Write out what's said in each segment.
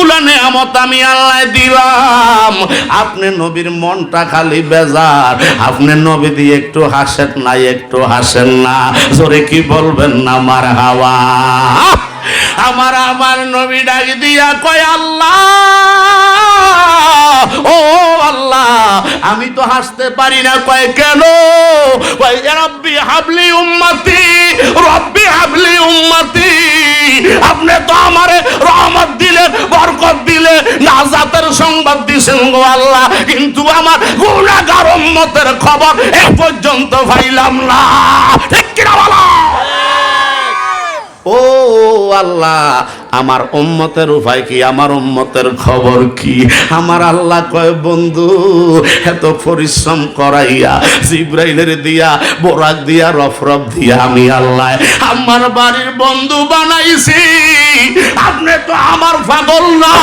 যতগুলো নেয়ামত আমি আল্লাহ দিলাম। আপনি নবীর মনটা খালি বেজার। আপনি নবী দিয়ে একটু হাসেন না একটু হাসেন না। জোরে কি বলবেন না আমার হাওয়া আমার আমার নবী ডাক দিয়া কয়, আল্লাহ, ও আল্লাহ, আমি তো হাসতে পারি না। কয়, কেন? রব্বি হাবলি উম্মতি, রব্বি হাবলি উম্মতি, আপনি তো আমারে রহমত দিলে বরকত দিলে নাজাতের সংবাদ দিছেন গো আল্লাহ, কিন্তু আমার গুনাহগার উম্মতের খবর এ পর্যন্ত পাইলাম না। ঠিক কিনা বলো ও আল্লাহ, আমার উম্মতের উপায় কি? আমার উম্মতের খবর কি? আমার আল্লাহ কয়, বন্ধু, এত পরিশ্রম করাইয়া, জিব্রাইলের দিয়া, বোরাক দিয়া, রফরফ দিয়া আমি আল্লাহ, আমার বাড়ির বন্ধু বানাইছি। আপনি তো আমার পাগল না।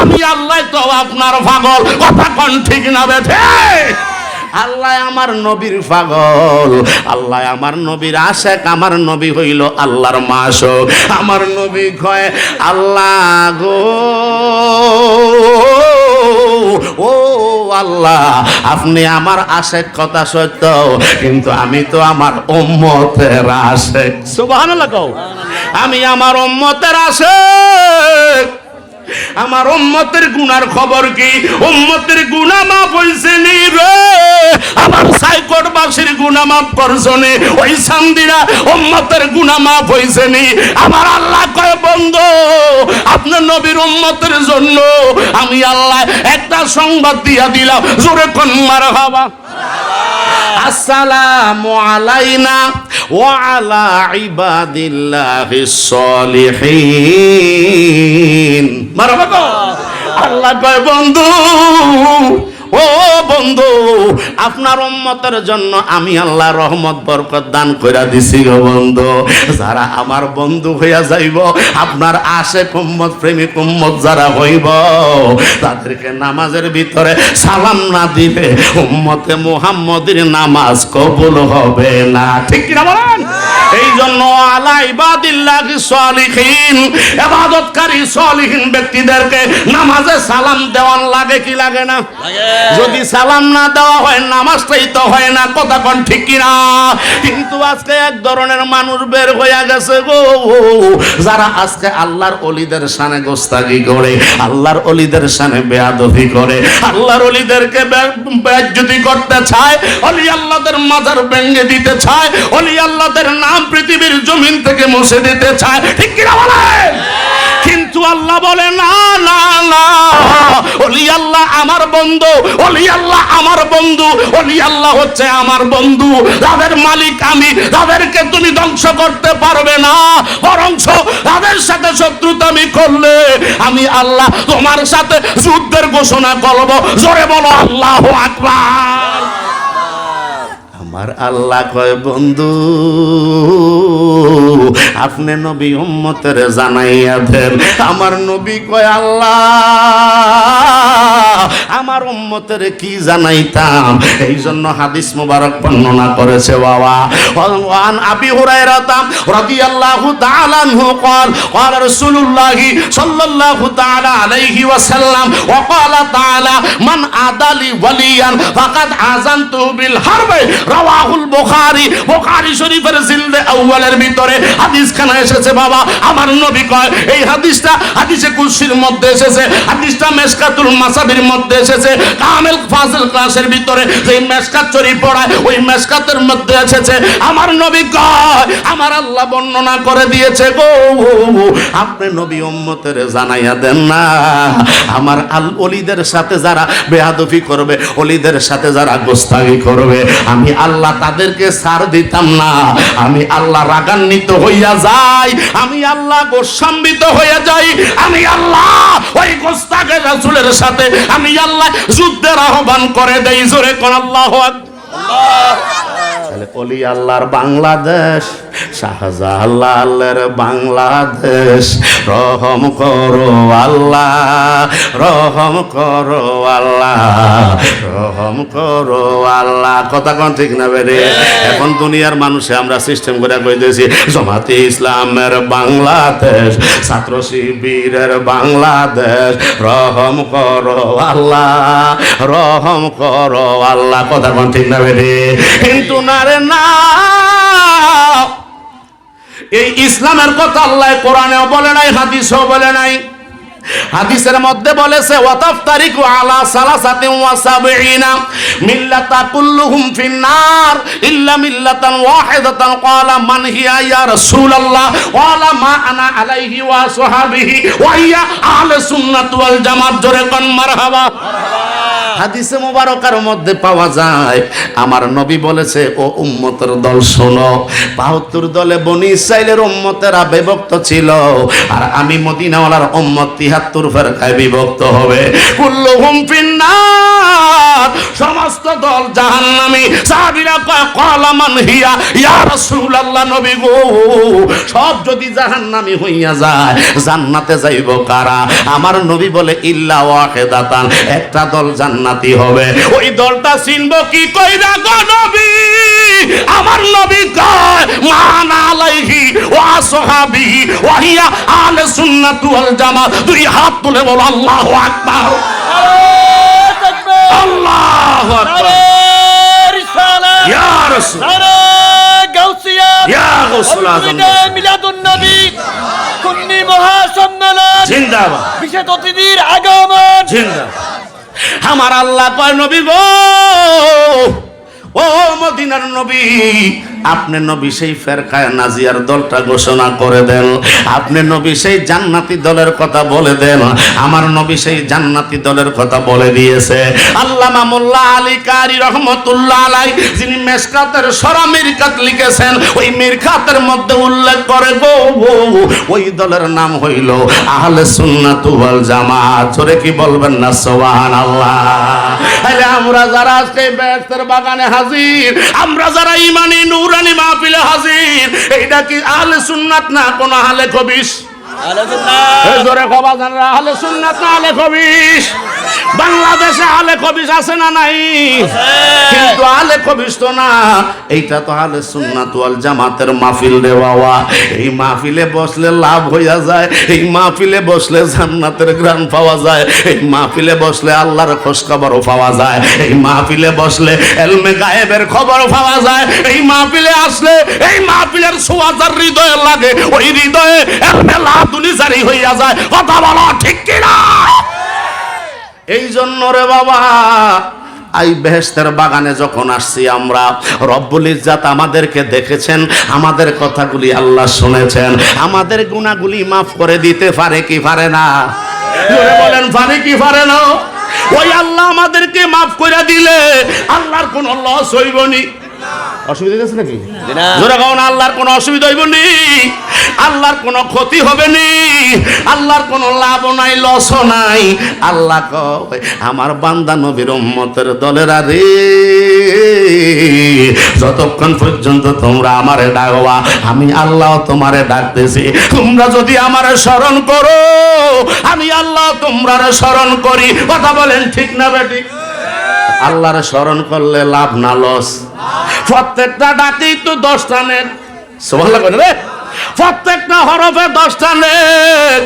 আমি আল্লাহ তো আপনার পাগল। কথা কোন ঠিক না বেঠে। আল্লাহ আমার নবীর পাগল, আল্লাহ আমার নবীর আশেক, আমার নবী হইল আল্লাহর মাসক। আমার নবী কয়, আল্লাহ গো, ও আল্লাহ, আপনি আমার আশেক কথা সত্য, কিন্তু আমি তো আমার উম্মতের আশেক। সুবহানাল্লাহ কও। আমি আমার উম্মতের আশেক। আমার উম্মতের গুনার খবর কি? উম্মতের গুনাহ মাফ হইছে নি রে? আমার সাইকোট বাসীর গুনাহ মাফ করছ নি? ওই সান্দিরা উম্মতের গুনাহ মাফ হইছে নি? আমার আল্লাহ কয় বন্ধু আপনার নবীর উম্মতের জন্য আমি আল্লাহ একটা সংবাদ দিয়া দিলাম। জোরে কোন মার হবা আসসালামু আলাইনা। ওয়া আলা ইবাদিল্লাহিস সলিহিন মারহাবা। আল্লাহ কয় বন্ধু ও বন্ধু, আপনার উম্মতের জন্য আমি আল্লাহ রহমত, বরকত দান কইরা দিছি গো বন্ধু। যারা আমার বন্ধু হইয়া যাইব, আপনার আশে উম্মত, প্রেমিক উম্মত যারা হইব, তাদেরকে নামাজের ভিতরে সালাম না দিলে উম্মতে মুহাম্মদের নামাজ কবুল হবে না। ঠিক কিনা বলেন? এই জন্য আলা ইবাদিল্লাহ সলিহিন ইবাদতকারী সলিহিন ব্যক্তিদেরকে নামাজে সালাম দেওয়ান লাগে কি লাগে না? যদি সালাম না দেওয়া হয় নামাজটাই তো হয় না কথা কোন ঠিক কিনা? কিন্তু আজকে এক ধরনের মানুষ বের হইয়া গেছে গো। যারা আজকে আল্লাহর অলিদের সানে গোস্তাগি করে আল্লাহর অলিদের সানে বেয়াদবি করে আল্লাহর অলিদেরকে বেজ্জতি করতে চায় অলি আল্লাহদের মাজার ভেঙে দিতে চায় অলি আল্লাহদের নাম পৃথিবীর জমিন থেকে মুছে দিতে চায়। ঠিক কিনা বলে কিন্তু আল্লাহ বলে, না না না। অলি আল্লাহ আমার বন্ধু, অলি আল্লাহ আমার বন্ধু, অলি আল্লাহ হচ্ছে আমার বন্ধু। তাদের মালিক আমি, তাদেরকে তুমি ধ্বংস করতে পারবে না। বরংস তাদের সাথে শত্রুতা আমি করলে আমি আল্লাহ তোমার সাথে যুদ্ধের ঘোষণা করব। জোরে বলো, আল্লাহ আকবার। আমার আল্লাহ কয় বন্ধু আপনি নবী উম্মতের জানাইয়া দেন। আমার নবী কয় আল্লাহ আমার উম্মতের কি জানাইতাম এই জন্য হাদিস মুবারক বর্ণনা করেছে বাবা ওয়ান আবি হুরায়রা রাদিয়াল্লাহু তাআলা আনহু قال قال رسول الله صلى الله تعالى عليه وسلم وقال تعالى من عادى لي وليا فقد আযানতু বিল হারব রাওয়াহুল বুখারী বুখারী শরীফের জিলদে আউয়ালের ভিতরে হাদিস খানা এসেছে বাবা আমার নবী কয় এই হাদিসটা হাদিসে কুরসির মধ্যে এসেছে হাদিসটা মেশকাতুল মাসাবির মধ্যে এসেছে। কামেল ফাজিল ক্লাসের ভিতরে যে মেশকাত শরীফ পড়ায়, ওই মেশকাতের মধ্যে এসেছে। আমার নবী কয়, আমার আল্লাহ বর্ণনা করে দিয়েছে গো। আপনি নবী উম্মতের জানাইয়া দেন না। আমার আল অলিদের সাথে যারা বেয়াদফি করবে অলিদের সাথে যারা গোস্তাগি করবে, আমি আল্লাহ তাদেরকে সার দিতাম না। আমি আল্লাহ রাগান্বিত হইয়া যাই, আমি আল্লাহ গোস্বাম্বিত হইয়া যাই, আমি আল্লাহ ওই গোস্তাকে রাসূলের সাথে আমি আল্লাহ যুদ্ধের আহ্বান করে দেই, জোরে কোন আল্লাহ অলি আল্লাহর বাংলাদেশ, শাহজালালের বাংলাদেশ, রহম করো আল্লাহ, রহম করো আল্লাহ রহম করো আল্লাহ। কথা কোন ঠিক না বেরে এখন দুনিয়ার মানুষে আমরা সিস্টেম করে কইতেছি জমাতে ইসলামের বাংলাদেশ ছাত্র শিবিরের বাংলাদেশ রহম করো আল্লাহ রহম করো আল্লাহ। কথা কোন ঠিক না বেরে কিন্তু না রে না। এই ইসলামের কথা আল্লাহ কোরআনেও বলে নাই হাদিসেও বলে নাই। হাদিসের মধ্যে বলেছে ওয়াতাফ তারিকু আলা সালাসাতি ওয়া সাবঈনা মিল্লাতা কুল্লুহুম ফিন্নার ইল্লা মিল্লাতান ওয়াহিদাতান। ক্বালা, মান হিয়া ইয়া রাসূলুল্লাহ? ওয়ালা মা আনা আলাইহি ওয়া সাহাবিহি ওয়া হিয়া আহলে সুন্নাত ওয়াল জামাত। জোরে কোন, মারহাবা। হাদিসে মোবারকার মধ্যে পাওয়া যায়। আমার নবী বলেছে, ও উম্মতের দল, শোনো, বাহাত্তর দলে বনি ইসাইলের উম্মতেরা বিভক্ত ছিল, আর আমি মদিনাওয়ালার উম্মত তিহাত্তর ফেরকায় বিভক্ত হবে। কুল্লুহুম ফিন্নার। সমস্ত দল জাহান্নামী। সাহাবীরা কয় ক্বালা মান হিয়া? ইয়া রাসূলুল্লাহ নবী গো। সব যদি জাহান্নামী হইয়া যায়, জান্নাতে যাইব কারা? আমার নবী বলে, ইল্লা ওয়াহিদাতান, একটা দল জান্নাতি হবে। ওই দলটা চিনব কি কইরা গো নবী? আমার নবী কয়, মান আলাইহি ওয়া সাহাবিহি ওয়া হিয়া আহলে সুন্নাত ওয়াল জামাত। দুই হাত তুলে বলো, আল্লাহু আকবার। আল্লাহু আকবার। ইয়া রাসূল। ইয়া গাউসুল আজম। জিন্দাবাদ। বিশেষ অতিথির আগমন। জিন্দাবাদ। আমার আল্লাহ কয় নবী গো। ও মদিনার নবী, আপনি নবী সেই ফেরকায় নাজিয়ার দলটা ঘোষণা করে দেন। আপনি নবী সেই জান্নাতি দলের কথা বলে দেন। আমার নবী সেই জান্নাতি দলের কথা বলে দিয়েছে। আল্লামা মোল্লা আলী কারি রহমতুল্লাহ আলাই যিনি মেসকাতের সরা মিরকাত লিখেছেন, ওই মিরকাতের মধ্যে উল্লেখ করে, গো ওই দলের নাম হইল আহলে সুন্নাত ওয়াল জামাত। জোরে কি বলবেন না? সুবহানাল্লাহ। আরে আমরা যারা আজকে ব্যস্তের বাগানে হাজির। আমরা যারা ইমানি নুরানি মাহফিলে হাজির এইটা কি আহলে সুন্নাত না কোন আহলে খবিস এই জোরে কবা জানরা আহলে সুন্নাত না আহলে খবিস বাংলাদেশে আহলে খবিস আছে না নাই? কিন্তু আহলে খবিস তো না। এইটা তো আহলে সুন্নাত ওয়াল জামাতের মাহফিল রে বাবা। এই মাহফিলে বসলে লাভ হইয়া যায় এই মাহফিলে বসলে জান্নাতের গ্রান পাওয়া যায় এই মাহফিলে বসলে আল্লাহর খোঁজ খবরও পাওয়া যায় এই মাহফিলে বসলে এলমে গায়েবের খবরও পাওয়া যায় এই মাহফিলে আসলে এই মাহফিলের সোয়াজার হৃদয়ে লাগে ওই হৃদয়ে এলমে লাদুনি জারি হইয়া যায়। কথা বলো ঠিক কিনা? এই জন্য রে বাবা এই বেহেস্তের বাগানে যখন আসছি আমরা রব্বুল ইজ্জাত আমাদেরকে দেখেছেন আমাদের কথাগুলি আল্লাহ শুনেছেন আমাদের গুণাগুলি মাফ করে দিতে পারে কি পারে না? জোরে বলেন পারে কি পারে না? ওই আল্লাহ আমাদেরকে মাফ করে দিলে আল্লাহর কোনো লস হইবনি। অসুবিধা আছে নাকি? না। জোরে কারণ আল্লাহর কোনো অসুবিধা হইব নি আল্লাহর কোনো ক্ষতি হবে নি আল্লাহর কোনো লাভও নাই, লসও নাই। আল্লাহ কয়, আমার বান্দা নবীর উম্মতের দলেরা রে, যতক্ষণ পর্যন্ত তোমরা আমারে ডাকবা, আমি আল্লাহ তোমারে ডাকতেছি। তোমরা যদি আমারে স্মরণ করো, আমি আল্লাহ তোমরা স্মরণ করি। কথা বলেন ঠিক না বেটি? আল্লাহর স্মরণ করলে লাভ না, লস। প্রত্যেকটা ডাকেই তো দশটা নেট সোভাল্লা করে রে। প্রত্যেকটা হরফে দশটা নেট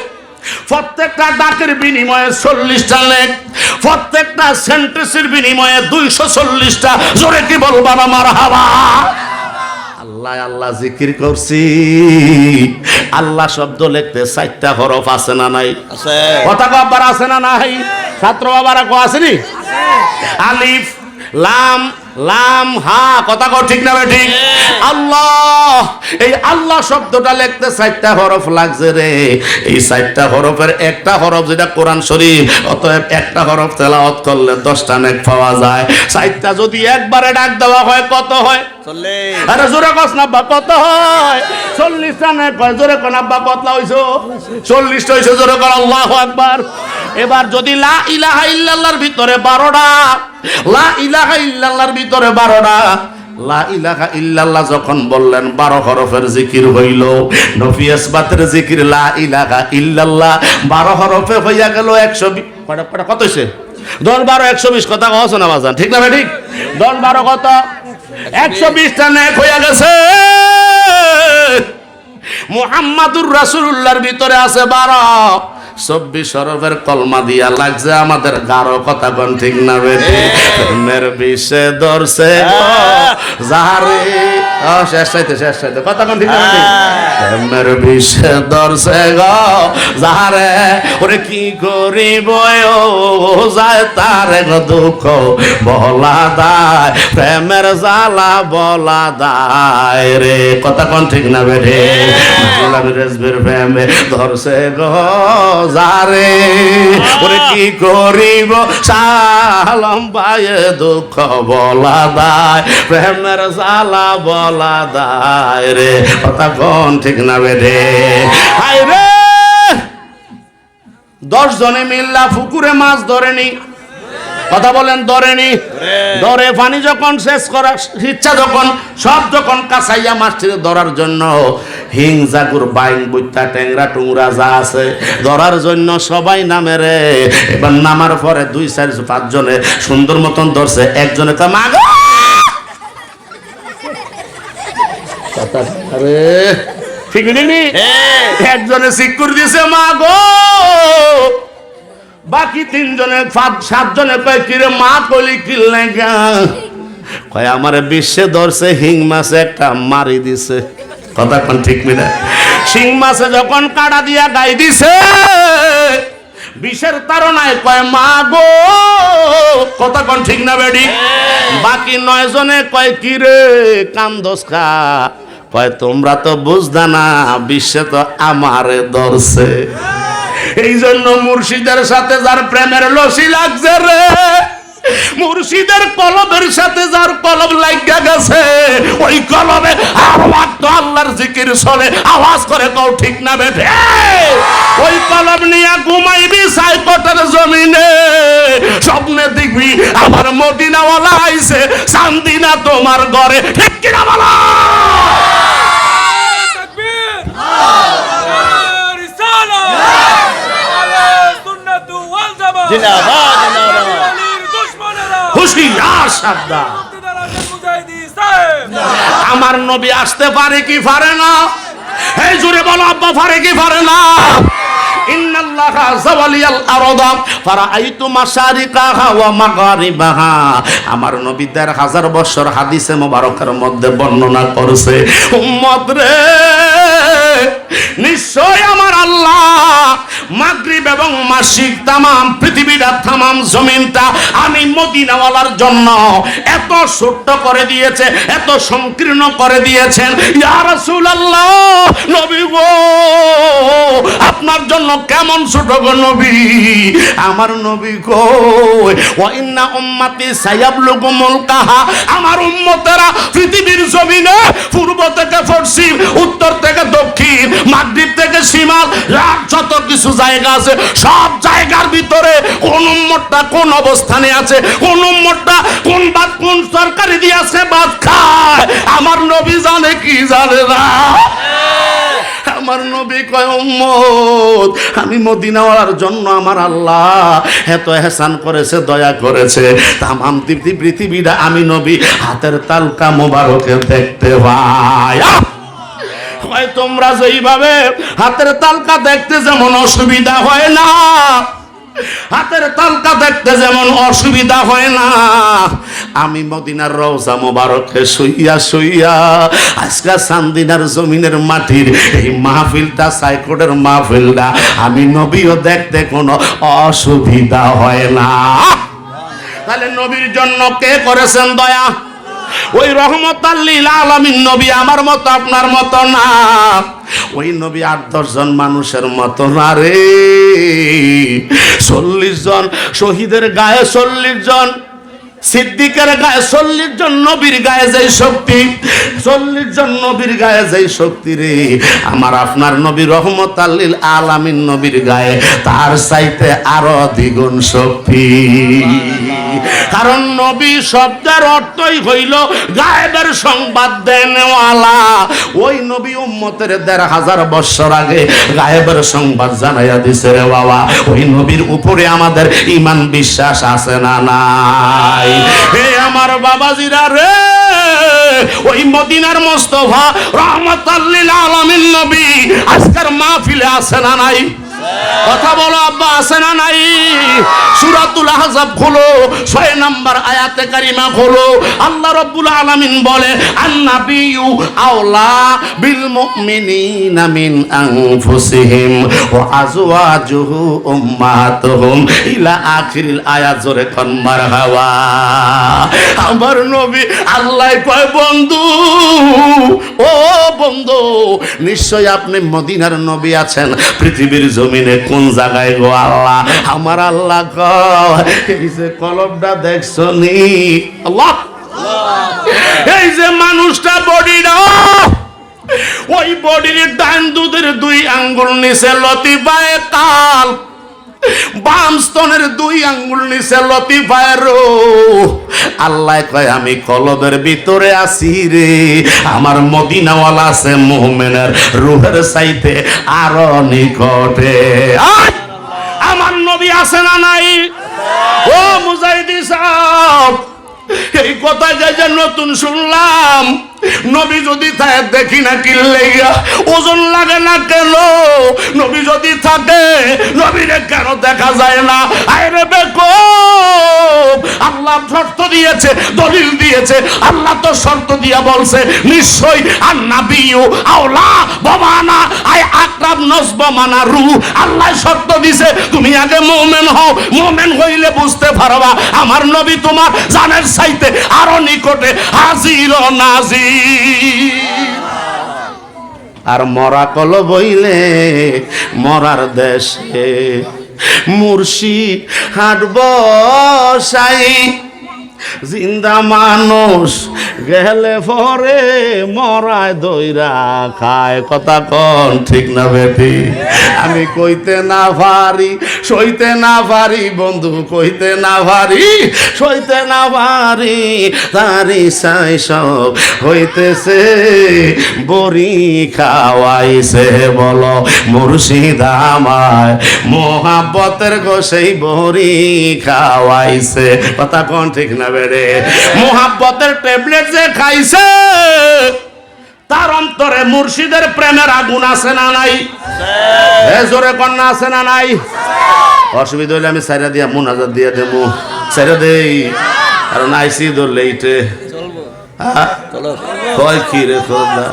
প্রত্যেকটা ডাকের বিনিময়ে চল্লিশটা লেখ প্রত্যেকটা সেন্টেন্সের বিনিময়ে দুইশো চল্লিশটা। জোরে কি বলবা আমার হাওয়া আল্লাহ আল্লাহ জিকির করছি। আল্লাহ শব্দ লিখতে চারটা হরফ আছে না নাই? কথা কবার আছে না নাই? ছাত্র বাবারা কো আসেনি আলিফ লাম লাম হা কথা কও ঠিক না ঠিক? আল্লাহ এই আল্লাহ শব্দটা লিখতে চারটা হরফ লাগছে রে। এই চারটা হরফের একটা হরফ যেটা কোরআন শরীফ অতএব একটা হরফ তেলাওয়াত করলে দশটা নেক পাওয়া যায়। চারটা যদি একবারে ডাক দেওয়া হয় কত হয়? আরে জোরে কস না কত হয়? চল্লিশটা না কয় জোরে কোন আব্বা কতলা হইছো। চল্লিশটা হইছে জোরে কর আল্লাহ আকবার। এবার যদি লা ইলাহা ইল্লাল্লাহর ভিতরে বারোটা লা ইলাহা ইল্লাল্লাহর ভিতরে ইলাহা ইল্লাল্লাহ যখন বললেন, বারো হরফের জিকির হইল। জিকির ইল্লাল্লাহ, বারো হরফে হইয়া গেল একশো কত বারো, একশো বিশ, কথা কহছো না বাজান, ঠিক না ভাই, ঠিক? দশ বারো কত? একশো বিশটা নেক হইয়া গেছে। মুহাম্মাদুর রাসূলুল্লাহর ভিতরে আছে বারো। চব্বিশ শরফের কলমা দিয়া লাগছে আমাদের গারো কথা কোন ঠিক না বেটি প্রেমের বিষে ধরছে। যাহারে ও শেষ চাইতে শেষ চাইতে। কথা কোন ঠিক। না বেটি? প্রেমের বিষে ওরে কি করিব যায় তারে গো দুঃখ বলা দায়। প্রেমের জ্বালা বলা দায় রে। কথা কোন ঠিক না বেঠে? রেসবের প্রেমে ধরছে গো যারে ওরে কি করিব? সালম পায়ে দুঃখ বলা দায়। প্রেমের জ্বালা বলা দশ জনে মিল্লা পুকুরে মাছ ধরেনি। কথা বলেন, ধরেনি। ধরে পানি যখন শেষ করার ইচ্ছা যখন, সব যখন কাঁচাইয়া মাছটিকে ধরার জন্য হিং, জাগুর, বাইং বৈত্যা ট্যাংরা, টুংরা যা আছে, ধরার জন্য সবাই নামে রে। এবার নামার পরে দুই, চার পাঁচ জনে সুন্দর মতন ধরছে। একজনে তো আরে। ঠিক নি? একজনে সিকুর দিছে মা গো বাকি তিনজনে সাত সাতজনে কয় কিরে মা কলি গা কয় আমার বিশ্বে ধরছে হিং মাছে একটা মারি দিছে। কথা কোন ঠিক মিলে শিং মাছে যখন কাটা দিয়া গাই দিছে বিষের তারনায় কয় মা গো কথা কোন ঠিক না বেডি? বাকি নয় জনে কয় কিরে কান্দোস খা? কয় তোমরা তো বুঝদা না বিশ্বে তো আমারে দর্শে এই জন্য মুর্শিদের সাথে যার প্রেমের লসি লাগছে রে। মুর্শিদের কলবের সাথে যার কলব লাগিয়া গেছে ওই কলবে আওয়াজ তো আল্লাহর জিকির চলে আওয়াজ করে কও ঠিক না বেঠে? ওই কলম নিয়ে ঘুমাইবি সাইকটের জমিনে স্বপ্নে দেখবি আমার মদিনাওয়ালা আইছে চান্দিনা তোমার ঘরে। ঠিক কিনা বলো? জিন্দাবাদ। আমার নবী আসতে পারে কি পারে না? এই জুড়ে বলো, আব্বা, পারে কি পারে না? আমার নবী দেড় হাজার বছর হাদিসে মোবারকের মধ্যে বর্ণনা করছে নিশ্চয় আমার আল্লাহ মাগরিব এবং মাসিক তামাম পৃথিবীটা, তামাম জমিনটা আমি মদিনাওয়ালার জন্য এত ছোট্ট করে দিয়েছে, এত সংকীর্ণ করে দিয়েছেন। ইয়া রাসূলুল্লাহ আপনার জন্য কেমন ছোট গো নবী? আমার নবী গো ওয়া ইন্না উম্মতি সায়াবলুগুমুল কাহা আমার উম্মতেরা পৃথিবীর জমিনে পূর্ব থেকে পশ্চিম, উত্তর থেকে দক্ষিণ, মাগরিব থেকে রাত যত কিছু জায়গা আছে, সব জায়গার ভিতরে কোন উম্মতটা কোন অবস্থানে আছে, কোন উম্মতটা কোন বাদ, কোন সরকারি দিয়ে আছে, বাদ খায়। আমার নবী জানে কি জানে না। আমার নবী কয়, উম্মত, আমি মদিনাওয়ালার জন্য আমার আল্লাহ এত হেসান করেছে, দয়া করেছে। তামাম তৃপ্তি পৃথিবীটা আমি নবী, হাতের তালকা মোবারকে দেখতে পাই। হয় তোমরা যেইভাবে হাতের তালকা দেখতে যেমন অসুবিধা হয় না। হাতের তালকা দেখতে যেমন অসুবিধা হয় না। আমি মদিনার রওজা মোবারকে শুইয়া শুইয়া আজকে সান্দিনার জমিনের মাটির এই মাহফিলটা সাইকোটের মাহফিলটা আমি নবীও দেখতে কোনো অসুবিধা হয় না। তাহলে নবীর জন্য কে করেছেন দয়া? ওই রহমত আলামিন নবী আমার মতো, আপনার মতো না। ওই নবী আট দশজন মানুষের মতো না রে। চল্লিশ জন শহীদের গায়ে চল্লিশ জন, সিদ্দিকের গায়ে চল্লিশ জন নবীর গায়ে যেই শক্তি, চল্লিশ জন নবীর গায়ে যেই শক্তি রে। আমার আপনার নবী রহমত আল্লিল আলামিন নবীর গায়ে তার চাইতে আরও দ্বিগুণ শক্তি। কারণ নবী শব্দের অর্থই হইল গায়েবের সংবাদ দেনওয়ালা। ওই নবী উম্মতের দেড় হাজার বছর আগে গায়েবের সংবাদ জানাইয়া দিছে রে বাবা। ওই নবীর উপরে আমাদের ইমান বিশ্বাস আছে না নাই? হে আমার বাবাজিরা রে, ওই মদিনার মোস্তফা রহমতাল্লিল আলামিন নবী, আজকের মাহফিলে আছে না নাই? কথা বলো, আব্বা, আছে না নাই? সূরাতুল আহজাব খোলো, ছয় নাম্বার আয়াতে কারিমা খোলো। আল্লাহ রাব্বুল আলামিন বলে আন্নাবিয়ু আওলা বিল মুমিনিনা মিন আনফুসিহিম ওয়া আজওয়াজুহু উম্মাতুহুম ইলা আখিরিল আয়াত, জোরে কোন, মারহাবা। আমার নবী আল্লাহ কয়, বন্ধু, ও বন্ধু নিশ্চয় আপনি মদিনার নবী আছেন, পৃথিবীর জমিনে কোন জায়গায় গো আল্লাহ? আমার আল্লাহ এই যে কলমটা দেখছ নি আল্লাহ। এই যে মানুষটা বডিটা, ওই বডির ডান দুধের দুই আঙ্গুল নিচে লতিবায় কাল। বাম স্তনের দুই আঙ্গুল নিচে লতিফায় আল্লাহ কয়, আমি কলবের ভিতরে আছি রে। আমার মদিনাওয়ালা আছে মোহমেনের রুহের সাইতে আরও নিকটে! আমার নবী আছে না নাই? ও মুজাহিদি সাহেব, এই কথা যে নতুন শুনলাম। নবী যদি থাকে দেখি না কিনলে ওজন লাগে না কেন? নবী যদি থাকে, নবীরে কেন দেখা যায় না? আরে বেকো আল্লাহ শর্ত দিয়েছে, দলিল দিয়েছে, আল্লাহ তো শর্ত দিয়া বলছে, নিশ্চয় আর নাবিও আওলা বমানা আই আকরাব নসব মানা রু। আল্লাহ শর্ত দিছে, তুমি আগে মোমেন হও, মোমেন হইলে বুঝতে পারবা, আমার নবী তোমার জানের চাইতে আরও নিকটে হাজির নাজির। আর মরা কল বইলে মরার দেশে মুর্শিদ হাট বসাই জিন্দা মানুষ গেলে পরে মরায় দইরা খায়, কথা কন ঠিক না বেটি? আমি কইতে না পারি, সইতে না পারি, বন্ধু কইতে না পারি, সইতে না পারি, তারি সাই সব হইতেছে, বড়ি খাওয়াইছে বলো মুর্শিদ আমায়, মোহাব্বতের গোসেই বড়ি খাওয়াইছে, কথা কন ঠিক না বেড়ে মোহাব্বতের ট্যাবলেট যে খাইছে তার অন্তরে মুর্শিদের প্রেমের আগুন আছে না নাই? জোরে কন্যা আছে না নাই? অসুবিধা হইলে আমি সাইরা দিয়া মোনাজার দিয়া দেবো। সাইরা দেই কারণ আইসি ধরলে ইটে? কয় কি রে খোদা?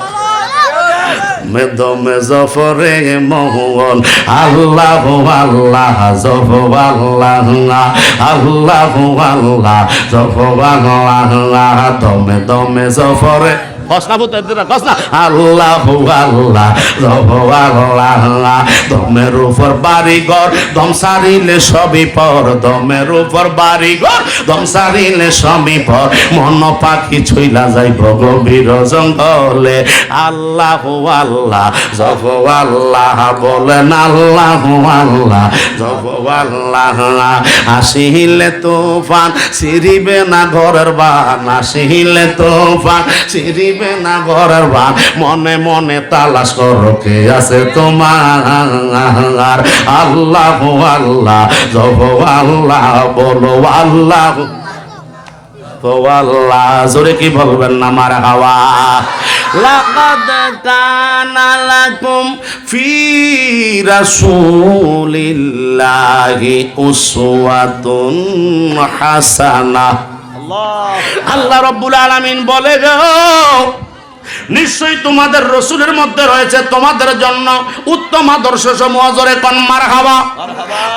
মেদমে জফরে মোহন আল্লাহ আল্লাহ জফ আল্লাহ আল্লাহ আল্লাহ জফ আল্লাহ দমে দমে জফরে কসনা ভূত কসনা আল্লাহ আল্লাহ জফ আল্লাহ, দমের উপর বাড়ি ঘর দম সারিলে সবই পর, দমের উপর বাড়ি ঘর দম সারিলে সবই পর। মন পাখি ছইলা যাইব গভীর জঙ্গলে। আল্লাহ আল্লাহ জফ আল্লাহ, বলেন আল্লাহ আল্লাহ জফ আল্লাহ, আসিলে তুফান সিরিবে না ঘরের বান, আসিলে তুফান সিরিবে না ঘরের বান মনে মনে তালাশ করো, কে আছে তোমার? আল্লাহ আল্লাহ জফ আল্লাহ, বলো আল্লাহ। জোরে কি বলবেন না মার হাওয়া? ফি রাসূলিল্লাহি উসওয়াতুন হাসানাহ। আল্লাহ। রব্বুল আলমিন বলে গো নিশ্চয়ই তোমাদের রসুলের মধ্যে রয়েছে তোমাদের জন্য উত্তম আদর্শ সমূহ জোরে কন মার হাওয়া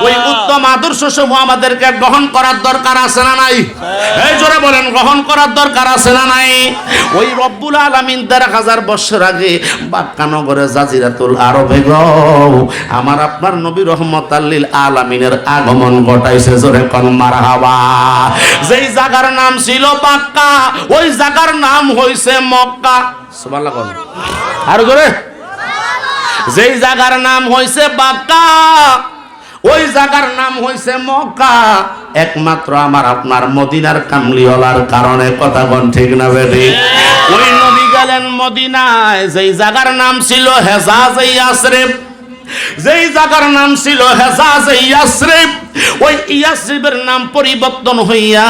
ওই উত্তম আদর্শ সমূহ আমাদেরকে গ্রহণ করার দরকার আছে না নাই? এই জোরে বলেন গ্রহণ করার দরকার আছে না নাই? ওই রব্বুল আলামিন দেড় হাজার বছর আগে বাক্কানগরে জাজিরাতুল আরবে গো আমার আপনার নবী রহমত আল্লিল আলামিনের আগমন ঘটাইছে জোরে কন মার হাওয়া যেই জায়গার নাম ছিল বাক্কা ওই জায়গার নাম হইছে মক্কা। সুবহানাল্লাহ কোন আর জোরে। যেই জায়গার নাম হইছে বাক্কা ওই জায়গার নাম হয়েছে মক্কা। একমাত্র আমার আপনার মদিনার কামলিওয়ালার কারণে কথা কোন ঠিক না বেটি? ওই নবী গেলেন মদিনায় যেই জায়গার নাম ছিল হেজাজ ইয়াসরিব যেই জায়গার নাম ছিল হেজাজ ইয়াসরিব, ওই ইয়াসরিবের নাম পরিবর্তন হইয়া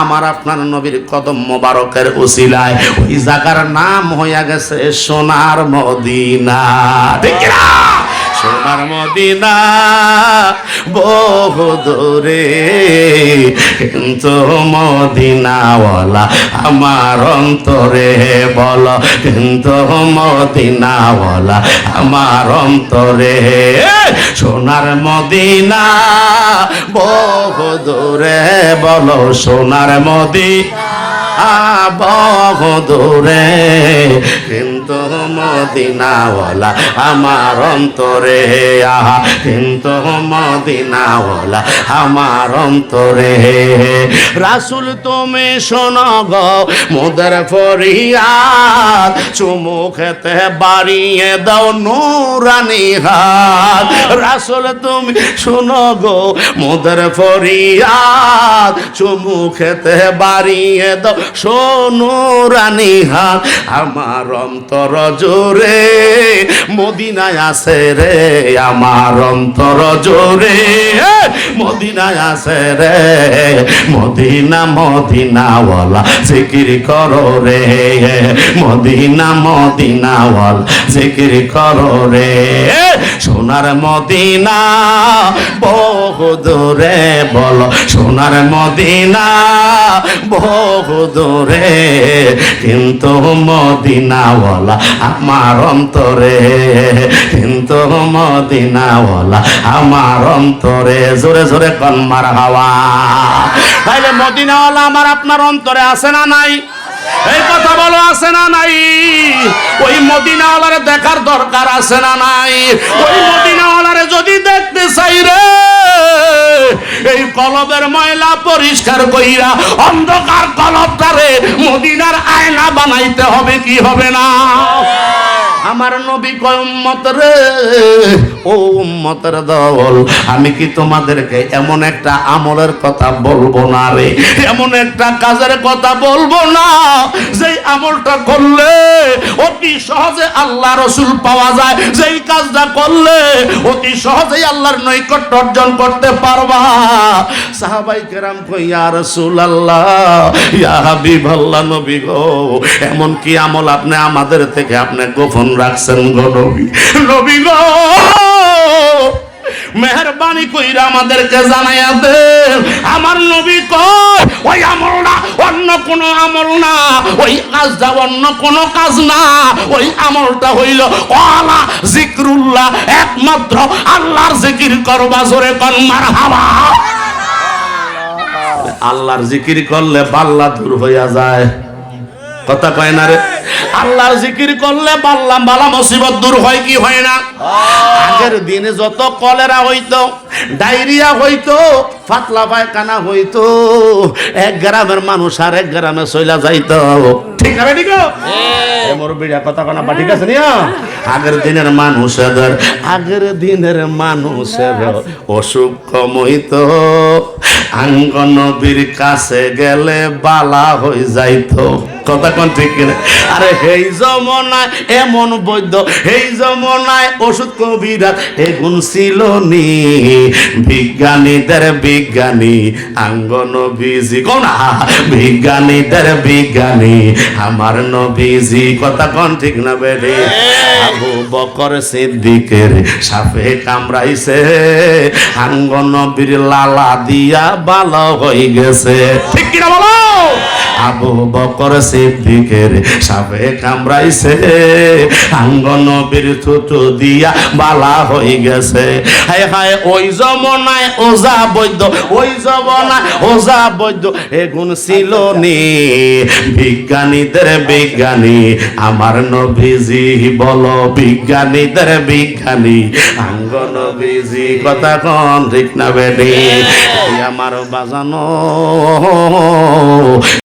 আমার আপনার নবীর কদম মোবারকের উসিলায় ওই জায়গার নাম হইয়া গেছে সোনার মদিনা। ঠিক না সোনার মদিনা বহু দূরে, কিন্তু মদিনাওয়ালা আমার অন্তরে বল, কিন্তু মদিনাওয়ালা আমার অন্তরে। সোনার মদিনা বহু দূরে, বলো সোনার মদিনা বহুদূরে কিন্তু মদিনাওয়ালা আমার অন্তরে, আহা, কিন্তু মদিনাওয়ালা আমার অন্তরে। রাসুল তুমি শোনো গো, মোদের ফরিয়াদ, চুমু খেতে বাড়িয়ে দাও নুরানি হাত। রাসুল তুমি শোনো গো, মোদের ফরিয়াদ, চুমু খেতে বাড়িয়ে দাও শোনো রানী হাত। আমার অন্তর জোরে, মদিনায় আছে রে আমার অন্তর জোরে। মদিনায় আছে রে, মদিনা, মদিনাওয়ালা, জিকির করো রে। মদিনা, মদিনাওয়ালা, জিকির করো রে। সোনার মদিনা বহু দূরে বলো। সোনার মদিনা বহু দূরে। কিন্তু মদিনাওয়ালা আমার অন্তরে, কিন্তু মদিনাওয়ালা আমার অন্তরে। জোরে জোরে কন্মার হাওয়া। তাইলে মদিনাওয়ালা আমার আপনার অন্তরে আছে না নাই? এই কথা বলো, আছে না নাই? ওই মদিনাওয়ালারে দেখার দরকার আছে না নাই? ওই মদিনাওয়ালারে যদি দেখতে চাই রে, এই কলবের ময়লা পরিষ্কার কইরা অন্ধকার কলবটারে মদিনার আয়না বানাইতে হবে, কি হবে না? আমার নবী কয় রে, ও উম্মতের দল, আমি কি তোমাদেরকে এমন একটা আমলের কথা বলব না রে? এমন একটা কাজের কথা বলব না। যে আমলটা করলে অতি সহজে আল্লাহ রসুল পাওয়া যায়। যেই কাজটা করলে অতি সহজেই আল্লাহর নৈকট্য অর্জন করতে পারবা। সাহাবাই কেরাম কই ইয়া রসুল আল্লাহ ইয়া হাবিব আল্লাহ নবী গো, এমন কি আমল আপনি আমাদের থেকে আপনি গোপন রাখছেন গো নবী নবী গো মেহরবানি কইরা আমাদেরকে জানাইয়া দেন। আমার নবী কয় ওই আমল না অন্য কোন আমল না। ওই কাজটা অন্য কোন কাজ না। ওই আমলটা হইল ওয়ালা জিক্রুল্লাহ একমাত্র আল্লাহর জিকির করবা জোরে কন মারহাবা। আল্লাহর জিকির করলে বাল্লা দূর হইয়া যায়। কথা কয় না রে? আল্লাহর জিকির করলে বাল্লা বালা মুসিবত দূর হয় কি হয় না? আগের দিনে যত কলেরা হইতো ডায়রিয়া হইতো ফাতলা পায়খানা হইতো এক গ্রামের মানুষ আর এক গ্রামে চইলা যাইতো। ঠিক আছে ঠিক মোর বিড়া কথা কনা বা ঠিক আছে নিয়া? আগের দিনের মানুষের আগের দিনের মানুষের অসুখ কম হইতো আঙ্গ নবীর কাছে গেলে বালা হয়ে যাইতো। কথা কোন ঠিক কিনা? আরে হেই জমনায় এমন বৈদ্য হেই জমনায় ওষুধ কবিরাত এগুন ছিল নি। বিজ্ঞানীদের বিজ্ঞানী আঙ্গ নবীজি কোন বিজ্ঞানীদের বিজ্ঞানী আমার নবীজি কথা কোন ঠিক না বেরে আবু বকর সিদ্দিকের সাপে কামড়াইছে আঙ্গ নবীর লালা দিয়া ভালো হয়ে গেছে। ঠিক কিনা বলো? আবু বকর সিদ্দিকের সাপে কামড়াইছে। আঙ্গ নবীর থুতু দিয়া বালা হয়ে গেছে। হায় হায় ওই জমনায় ওজা বৈদ্য ওই জমনায় ওজা বৈদ্য এগুন ছিল নি। বিজ্ঞানীদের বিজ্ঞানী আমার নবীজি বলো বিজ্ঞানীদের বিজ্ঞানী। আঙ্গ নবীজি কথা কন ঠিক না বেডি আমার বাজানো।